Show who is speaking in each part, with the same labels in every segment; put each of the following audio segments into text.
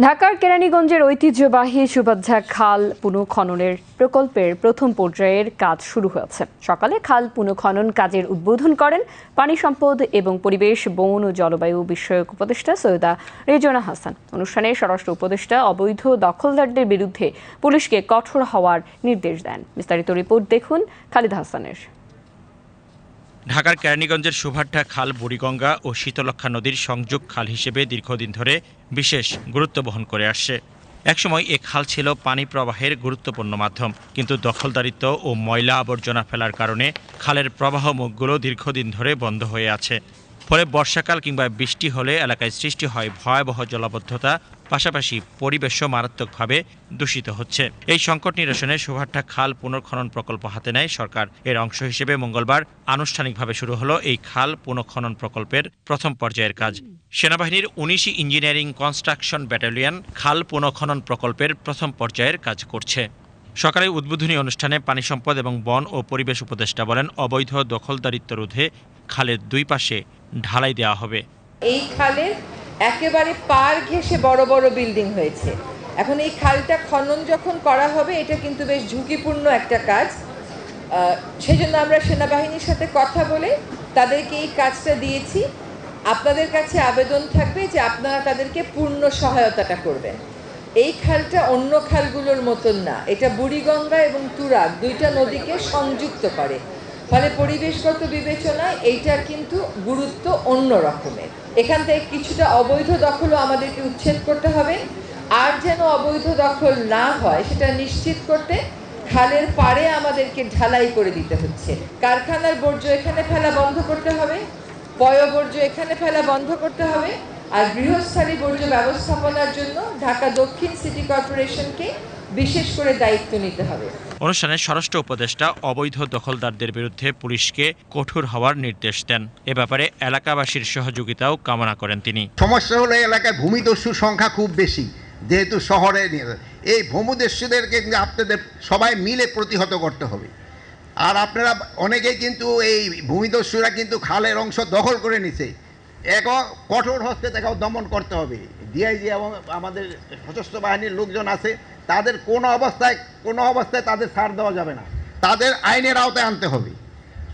Speaker 1: ঢাকার কেরানীগঞ্জের ঐতিহ্যবাহী সুবাধ্যা খাল পুনঃখননের প্রকল্পের প্রথম পর্যায়ের কাজ শুরু হয়েছে। সকালে খাল পুনঃখনন কাজের উদ্বোধন করেন পানি সম্পদ এবং পরিবেশ, বন ও জলবায়ু বিষয়ক উপদেষ্টা সৈয়দা রেজনা হাসান। অনুষ্ঠানে স্বরাষ্ট্র উপদেষ্টা অবৈধ দখলদারদের বিরুদ্ধে পুলিশকে কঠোর হওয়ার নির্দেশ দেন। বিস্তারিত রিপোর্ট দেখুন খালিদ হাসানের।
Speaker 2: ঢাকার কেরানীগঞ্জের সুভাট্টা খাল, বুড়িগঙ্গা ও শীতলক্ষা নদীর সংযোগ খাল হিসেবে দীর্ঘদিন ধরে বিশেষ গুরুত্ব বহন করে আসছে। একসময় এ খাল ছিল পানি প্রবাহের গুরুত্বপূর্ণ মাধ্যম, কিন্তু দখলদারিত্ব ও ময়লা আবর্জনা ফেলার কারণে খালের প্রবাহ মুখগুলো দীর্ঘদিন ধরে বন্ধ হয়ে আছে। ফলে বর্ষাকাল কিংবা বৃষ্টি হলে এলাকায় সৃষ্টি হয় ভয়াবহ জলাবদ্ধতা, পাশাপাশি পরিবেশও মারাত্মকভাবে দূষিত হচ্ছে। এই সংকট নিরসনে সুভাট্টা খাল পুনর্খনন প্রকল্প হাতে নেয় সরকার। এর অংশ হিসেবে মঙ্গলবার আনুষ্ঠানিকভাবে শুরু হলো এই খাল পুনঃখনন প্রকল্পের প্রথম পর্যায়ের কাজ। সেনাবাহিনীর উনিশি ইঞ্জিনিয়ারিং কনস্ট্রাকশন ব্যাটালিয়ন খাল পুনঃখনন প্রকল্পের প্রথম পর্যায়ের কাজ করছে। সকালে উদ্বোধনী অনুষ্ঠানে পানি সম্পদ এবং বন ও পরিবেশ উপদেষ্টা বলেন, অবৈধ দখলদারিত্ব রোধে খালের দুই পাশে ঢালাই দেওয়া হবে।
Speaker 3: এই খালের একেবারে পার ঘেঁষে বড় বড় বিল্ডিং হয়েছে। এখন এই খালটা খনন যখন করা হবে এটা কিন্তু বেশ ঝুঁকিপূর্ণ একটা কাজ। আহ, সেই জন্য আমরা সেনাবাহিনীর সাথে কথা বলে তাদেরকে এই কাজটা দিয়েছি। আপনাদের কাছে আবেদন থাকবে যে আপনারা তাদেরকে পূর্ণ সহায়তাটা করবেন। এই খালটা অন্য খালগুলোর মতন না এটা বুড়িগঙ্গা এবং তুরাগ দুইটা নদীকে সংযুক্ত করে। ফলে পরিবেশগত বিবেচনায় এইটার কিন্তু গুরুত্ব অন্য রকমের। এখান থেকে কিছুটা অবৈধ দখলও আমাদেরকে উচ্ছেদ করতে হবে। আর যেন অবৈধ দখল না হয়, সেটা নিশ্চিত করতে খালের পাড়ে আমাদেরকে ঢালাই করে দিতে হচ্ছে। কারখানার বর্জ্য এখানে ফেলা বন্ধ করতে হবে পয়বর্জ্য এখানে ফেলা বন্ধ করতে হবে, আর গৃহস্থালী বর্জ্য ব্যবস্থাপনার জন্য ঢাকা দক্ষিণ সিটি কর্পোরেশনকে বিশেষ করে দায়িত্ব নিতে হবে।
Speaker 2: অনুষ্ঠানে স্বরাষ্ট্র উপদেষ্টা অবৈধ দখলদারদের বিরুদ্ধে পুলিশকে কঠোর হওয়ার নির্দেশ দেন। এ ব্যাপারে এলাকাবাসীর সহযোগিতাও কামনা করেন তিনি।
Speaker 4: সমস্যা হলো এলাকায় ভূমিদস্যুর সংখ্যা খুব বেশি যেহেতু শহরে নিয়ে- এই ভূমিদস্যুদেরকে কিন্তু আপনাদের সবাই মিলে প্রতিহত করতে হবে। আর আপনারা অনেকেই কিন্তু এই ভূমিদস্যুরা কিন্তু খালের অংশ দখল করে নিছে। এক কঠোর হস্তে তাকেও দমন করতে হবে। ডিআইজি এবং আমাদের সশস্ত্র বাহিনীর লোকজন আছে তাদের কোনো অবস্থায় কোনো অবস্থায় তাদের ছাড় দেওয়া যাবে না। তাদের আইনের আওতায় আনতে হবে।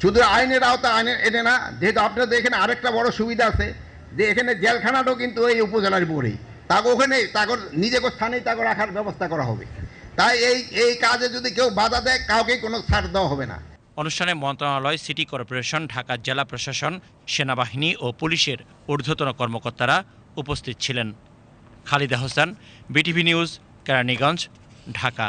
Speaker 4: শুধু আইনের আওতায় আইনে এনে না, যেহেতু আপনাদের এখানে আরেকটা বড় সুবিধা আছে, যে এখানে জেলখানাটাও কিন্তু এই উপজেলার উপরেই। তাকে ওখানে, তাকে নিজেকে স্থানেই তাকে রাখার ব্যবস্থা করা হবে। তাই এই এই কাজে যদি কেউ বাধা দেয় কাউকে কোনো ছাড় দেওয়া হবে না।
Speaker 2: অনুষ্ঠানে মন্ত্রণালয়, সিটি কর্পোরেশন, ঢাকা জেলা প্রশাসন, সেনাবাহিনী ও পুলিশের ঊর্ধ্বতন কর্মকর্তারা উপস্থিত ছিলেন। Khaleda Hossain, BTV news Keraniganj Dhaka.